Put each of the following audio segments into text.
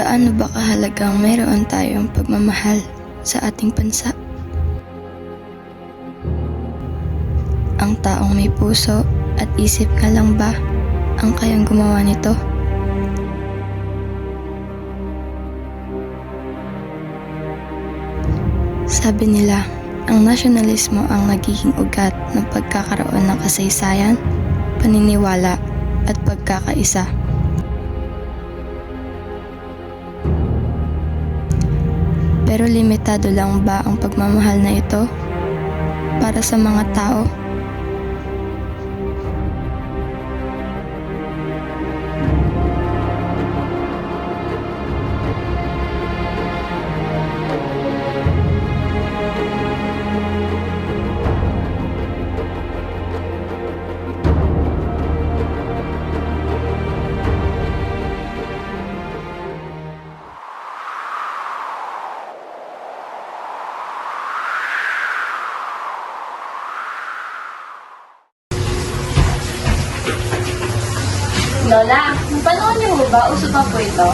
Gaano ba kahalagang mayroon tayong pagmamahal sa ating bansa? Ang taong may puso at isip nga lang ba ang kayang gumawa nito? Sabi nila, ang nasyonalismo ang nagiging ugat ng pagkakaroon ng kasaysayan, paniniwala at pagkakaisa. Pero limitado lang ba ang pagmamahal na ito para sa mga tao? Lola, panahon niyo ho ba, uso pa po ito?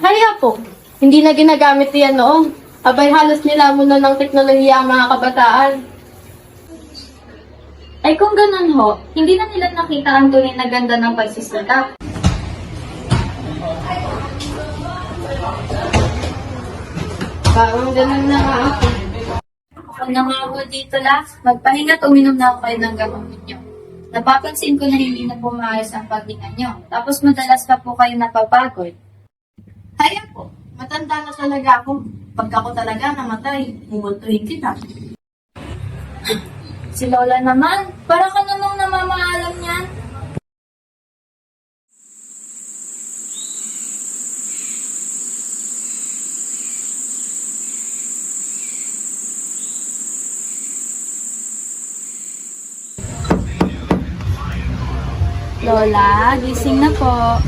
Kaya po, hindi na ginagamit yan noon. Abay halos nilamon na ng teknolohiya ang mga kabataan. Ay kung ganun ho, hindi na nila nakita ang tunay na ganda ng pagsisikap. Parang ganun na nga ako. Ako na nga ho dito la, magpahinga at uminom na ako kayo ng gamot niyo. Napapansin ko na hindi na pumayos ang paghinga niyo. Tapos madalas pa po kayo napapagod. Kaya po, matanda na talaga ako. Pag ako talaga namatay, mumultuhin kita. Si Lola naman, para ka namang namamaalam niyan. Lola, gising na po.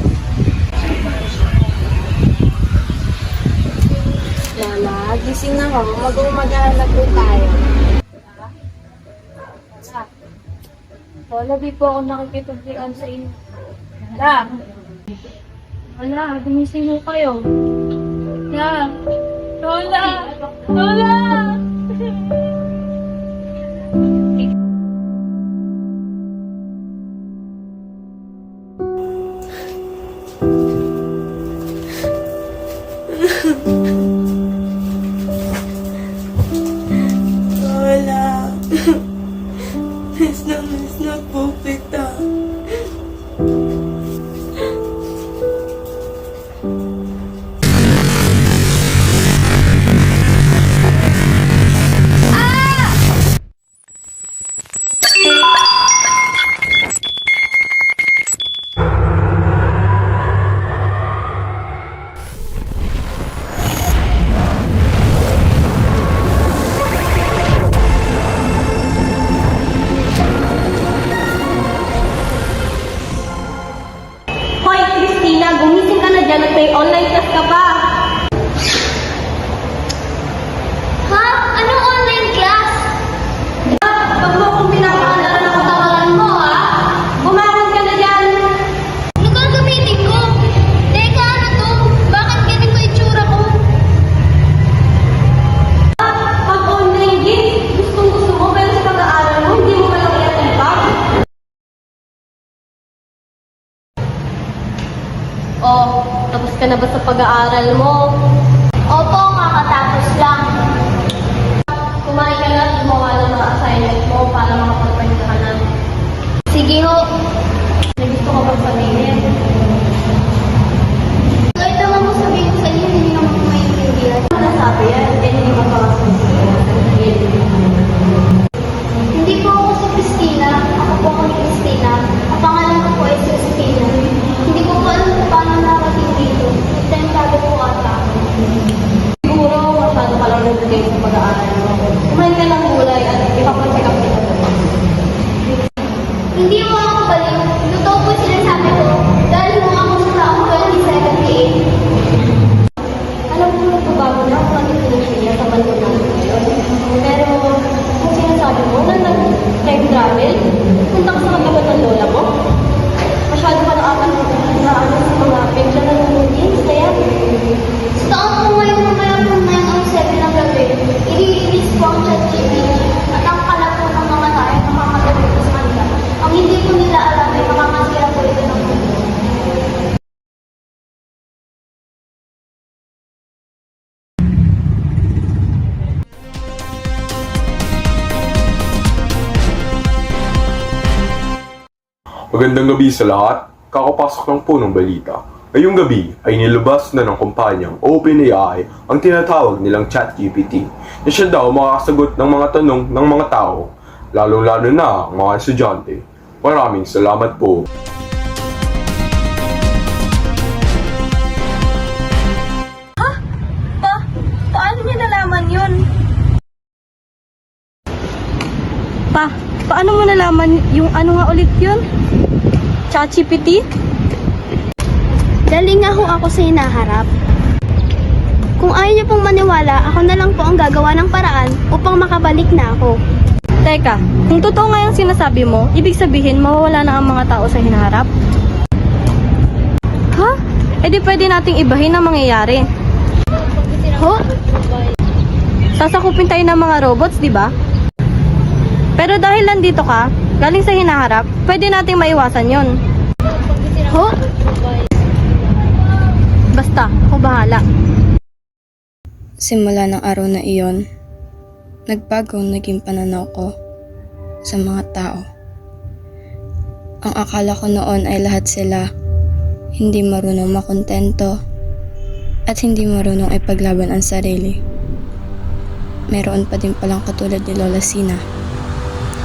Lola, gising na ako. Mag-umagahan na po tayo. Lola, di po ako nakikipagdian sa inyo. Lola! Lola, gumising mo kayo. Lola! Lola! Lola! Miss na miss na po kita. Oh, tapos ka na ba sa pag-aaral mo? Opo, kakatapos lang. Kumain ka na gumawa ng mga assignment mo para makapagpahinga ka na. Sige ho. May gusto ka bang sabihin? Kahit naman mo sabihin ko sa inyo, hindi naman ko maintindihan. Ano nasabi yan? Hindi mo 你给我 Magandang gabi sa lahat. Kakapasok lang po ng balita. Ngayong gabi ay nilabas na ng kumpanyang OpenAI ang tinatawag nilang ChatGPT na siya daw makakasagot ng mga tanong ng mga tao, lalong-lalo na ang mga estudyante. Maraming salamat po. Nalaman yung ano nga ulit yun? ChatGPT? Dali nga ho ako sa hinaharap. Kung ayaw niyo pong maniwala, ako na lang po ang gagawa ng paraan upang makabalik na ako. Teka, kung totoo nga yung sinasabi mo, ibig sabihin mawawala na ang mga tao sa hinaharap? Ha? E di pwede nating ibahin ang mangyayari. Ho? Sasakupin tayo ng mga robots, di ba? Pero dahil nandito ka, galing sa hinaharap, pwede nating maiwasan yon. Ho? Basta, ako bahala. Simula ng araw na iyon, nagbago ang naging pananaw ko sa mga tao. Ang akala ko noon ay lahat sila hindi marunong makontento at hindi marunong ipaglaban ang sarili. Meron pa din palang katulad ni Lola Sina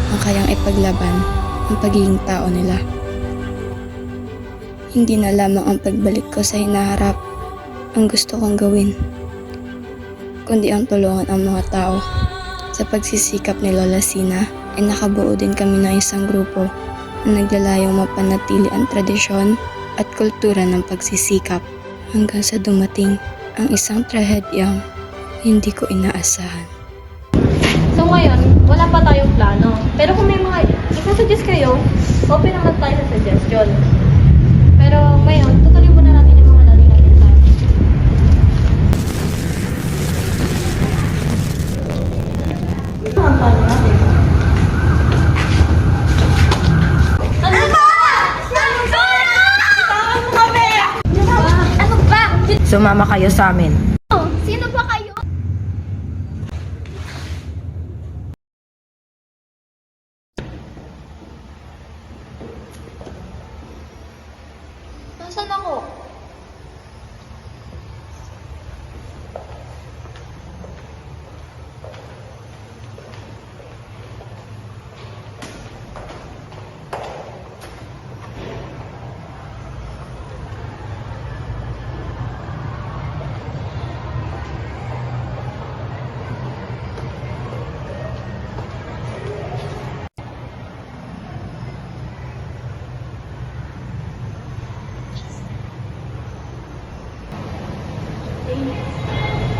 ang kayang ipaglaban ang pagiging tao nila. Hindi na lamang ang pagbalik ko sa hinaharap ang gusto kong gawin kundi ang tulungan ang mga tao. Sa pagsisikap ni Lola Sina ay nakabuo din kami ng isang grupo na naglalayong mapanatili ang tradisyon at kultura ng pagsisikap hanggang sa dumating ang isang trahedyang hindi ko inaasahan. So ngayon, wala pa tayong plano. Pero kung may mga isa-suggest kayo, open naman tayo sa suggestion. Pero ngayon, tutuloy muna natin yung mga dati natin plan. Ito ang plano natin. Ano? Ano? Sumama kayo sa amin. Sino ba kayo? Nasaan ako?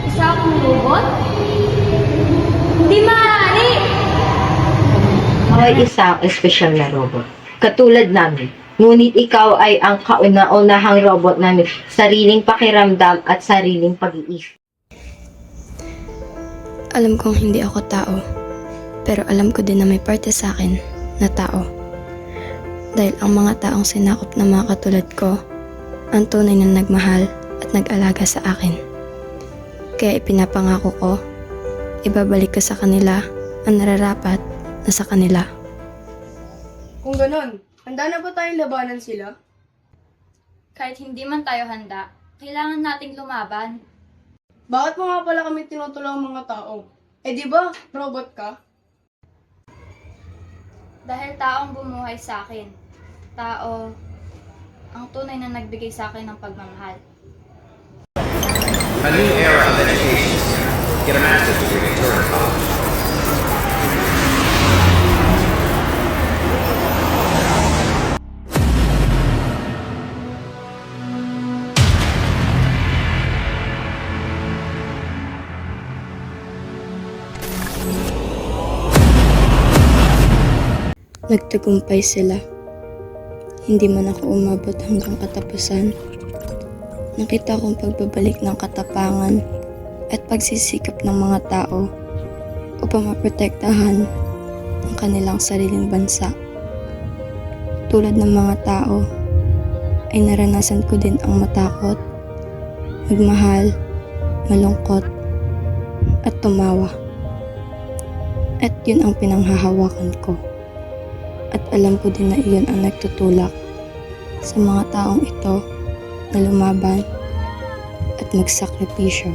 Isa akong Hindi maaari! May isang espesyal na robot. Katulad namin. Ngunit ikaw ay ang kauna-unahang robot namin. Sariling pakiramdam at sariling pag-iisip. Alam kong hindi ako tao, pero alam ko din na may parte sa akin na tao. Dahil ang mga taong sinakop na mga katulad ko, ang tunay na nagmahal at nag-alaga sa akin. Kaya ipinapangako ko, ibabalik ko sa kanila ang nararapat na sa kanila. Kung ganon, handa na ba tayong labanan sila? Kahit hindi man tayo handa, kailangan nating lumaban. Bakit mo nga pala kami tinutulong mga tao? Eh di ba, robot ka? Dahil taong bumuhay sa akin. Tao ang tunay na nagbigay sa akin ng pagmamahal. A Get a master's degree at Turner College. Nagtagumpay sila. Hindi man ako umabot hanggang katapusan. Nakita kong pagbabalik ng katapangan at pagsisikap ng mga tao upang maprotektahan ang kanilang sariling bansa. Tulad ng mga tao, ay naranasan ko din ang matakot, magmahal, malungkot, at tumawa. At yun ang pinanghahawakan ko. At alam ko din na iyon ang nagtutulak sa mga taong ito na lumaban at magsakripisyo